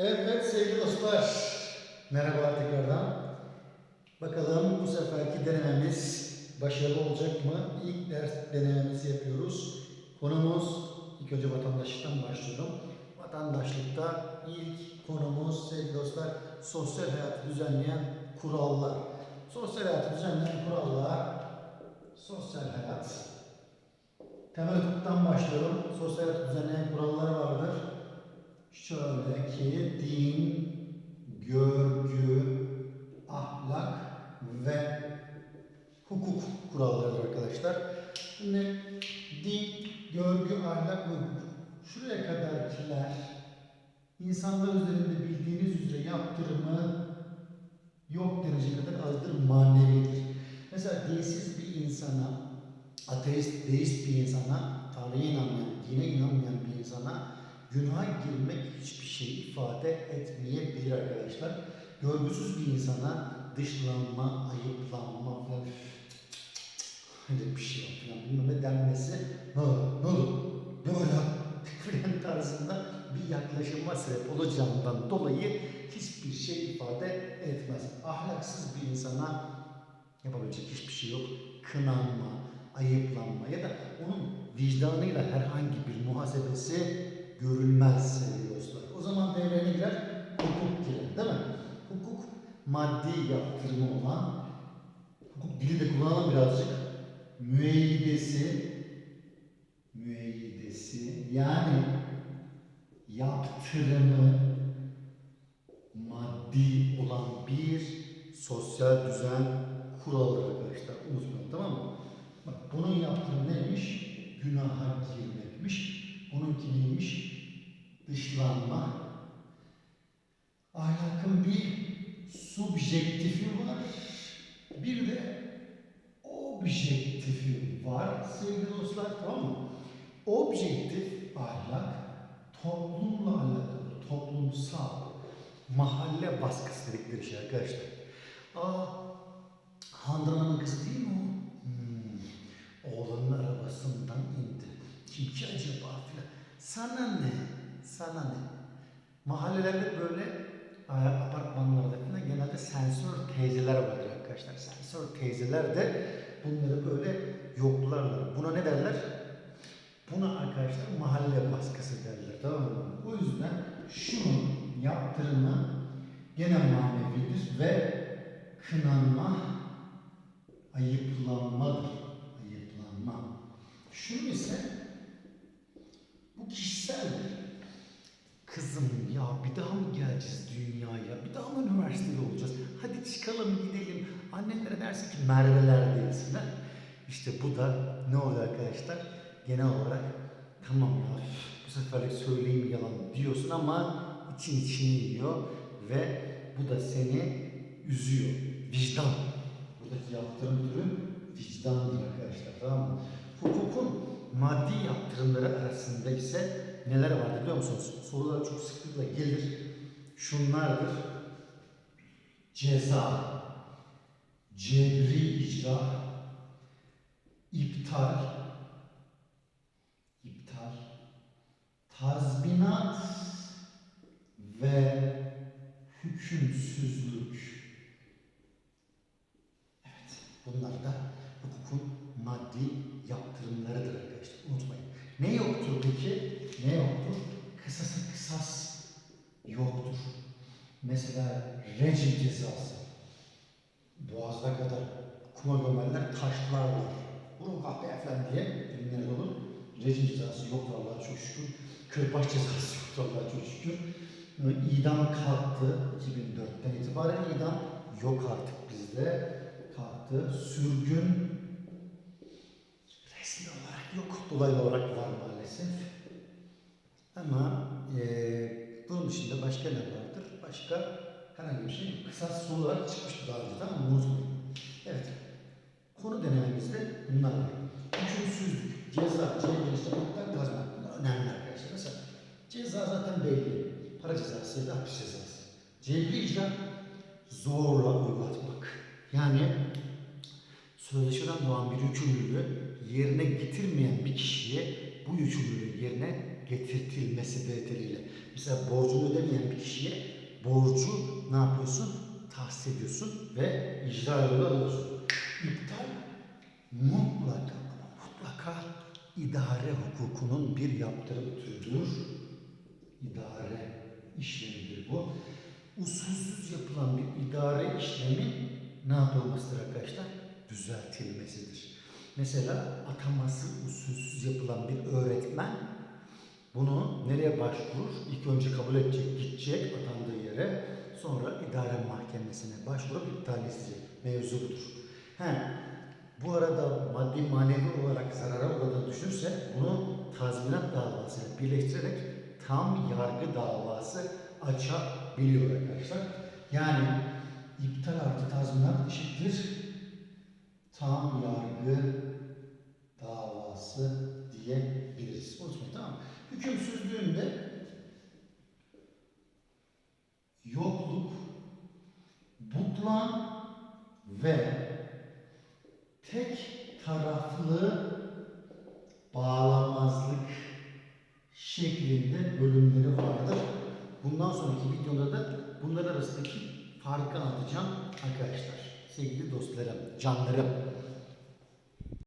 Evet sevgili dostlar, merhabalar tekrardan. Bakalım bu seferki denememiz başarılı olacak mı? İlk ders denememizi yapıyoruz. Konumuz, ilk önce vatandaşlıktan başlıyorum. Vatandaşlıkta ilk konumuz sevgili dostlar, sosyal hayatı düzenleyen kurallar. Sosyal hayatı düzenleyen kurallar, sosyal hayat. Temel hukuktan başlıyorum. Sosyal hayatı düzenleyen kurallar vardır. Şöyle ki din, görgü, ahlak ve hukuk kuralları arkadaşlar. Şimdi din, görgü, ahlak ve hukuk. Şuraya kadarkiler insanlar üzerinde bildiğiniz üzere yaptırımı yok denecek kadar azdır manevidir. Mesela dinsiz bir insana, ateist, deist bir insana, Tanrı'ya inanmayan, dine inanmayan bir insana günaha girmek hiçbir şey ifade etmeyebilir arkadaşlar. Görgüsüz bir insana dışlanma, ayıplanma falan öyle bir şey falan bilmem ne denmesi ne olur, ne olur, ne var ya falan tarzında bir yaklaşıma sebep olacağından dolayı hiçbir şey ifade etmez. Ahlaksız bir insana yapabilecek hiçbir şey yok. Kınanma, ayıplanma ya da onun vicdanıyla herhangi bir muhasebesi görülmez sevgili dostlar. O zaman devreye girer? Hukuk girer değil mi? Hukuk maddi yaptırımı olan, hukuk dili de kullanalım birazcık. Müeyyidesi, müeyyidesi yani yaptırımı maddi olan bir sosyal düzen kuralıdır arkadaşlar. Unutmayın tamam mı? Bak bunun yaptırımı neymiş? Günaha girmekmiş. Bununki neymiş? Dışlanma. Ahlakın bir subjektifi var. Bir de objektifi var sevgili dostlar tamam mı? Objektif ahlak toplumla alakalı, toplumsal, mahalle baskısı dedikleri şey arkadaşlar. Aa, Handan Hanım'ın kızı değil mi o? Hmm, oğlunun arabasından indi. Kim ki acaba filan. Sana ne? Sana ne? Mahallelerde böyle apartmanlarda falan genelde sensör teyzeler vardır arkadaşlar. Sensör teyzeler de bunları böyle yoklarlar. Buna ne derler? Buna arkadaşlar mahalle baskısı derler. Tamam mı? O yüzden şunun yaptırımı gene manevidir ve kınanma ayıplanmadır. Ayıplanma. Şunu ise bu kişiseldir. Kızım ya bir daha mı geleceğiz dünyaya? Bir daha mı üniversitede olacağız? Hadi çıkalım gidelim. Annelere dersin ki Merve'ler ha? İşte bu da ne oluyor arkadaşlar? Genel olarak tamam ya bu seferlik söyleyeyim yalan diyorsun ama için içini yiyor ve bu da seni üzüyor. Vicdan. Buradaki yaptırım türü vicdandır arkadaşlar tamam mı? Hukukun maddi yaptırımları arasında ise neler vardır biliyor musunuz? Sorular çok sıklıkla gelir. Şunlardır. Ceza, cebri icra, iptal, iptal, tazminat ve hükümsüzlük. Evet, bunlar da hukukun maddi yaptırımlarıdır arkadaşlar. Unutmayın. Ne yoktur peki? Ne yoktur? Kısası kısas yoktur. Mesela rejim cezası. Boğazda kadar kuma gömerler, taşlarlar. Vurun kahpe falan diye filmlerde olur. Rejim cezası yoktur Allah'a çok şükür. Kırbaç cezası yoktur Allah'a çok şükür. İdam kalktı 2004'ten itibaren idam yok artık bizde. Kalktı. Sürgün yok. Dolaylı olarak var maalesef. Ama eee bunun dışında başka ne vardır? Başka herhangi bir şey. Kısas olarak çıkmıştı daha önce mı? Unutmayın. Evet. Konu denememizde bunlar var. Hükümsüzlük, ceza, işte mutlak tazminat. Bunlar önemli arkadaşlar. Mesela ceza zaten belli. Para cezası ya da hapis cezası. Cebri icra zorla uygulatmak. Yani sözleşmeden doğan bir yükümlülüğü yerine getirmeyen bir kişiye bu yükümlülüğü yerine getirtilmesi bedeliyle. Mesela borcunu ödemeyen bir kişiye borcu ne yapıyorsun? Tahsis ediyorsun ve icra yolu alıyorsun. İptal mutlaka mutlaka idare hukukunun bir yaptırım türüdür. İdare işlemidir bu. Usulsüz yapılan bir idare işlemi ne yapılmasıdır arkadaşlar? Düzeltilmesidir. Mesela ataması usulsüz yapılan bir öğretmen bunu nereye başvurur? İlk önce kabul edecek, gidecek atandığı yere. Sonra idare mahkemesine başvurup iptal isteyecek. Mevzu budur. He, bu arada maddi manevi olarak zarara uğradığını düşünürse bunu tazminat davasıyla birleştirerek tam yargı davası açabiliyor arkadaşlar. Yani iptal artı tazminat eşittir tam yargı davası diyebiliriz. Unutmayın tamam mı? Hükümsüzlüğünde yokluk, butlan ve tek taraflı bağlamazlık şeklinde bölümleri vardır. Bundan sonraki videoda da bunlar arasındaki farkı anlatacağım arkadaşlar. Sevgili dostlarım, canlarım.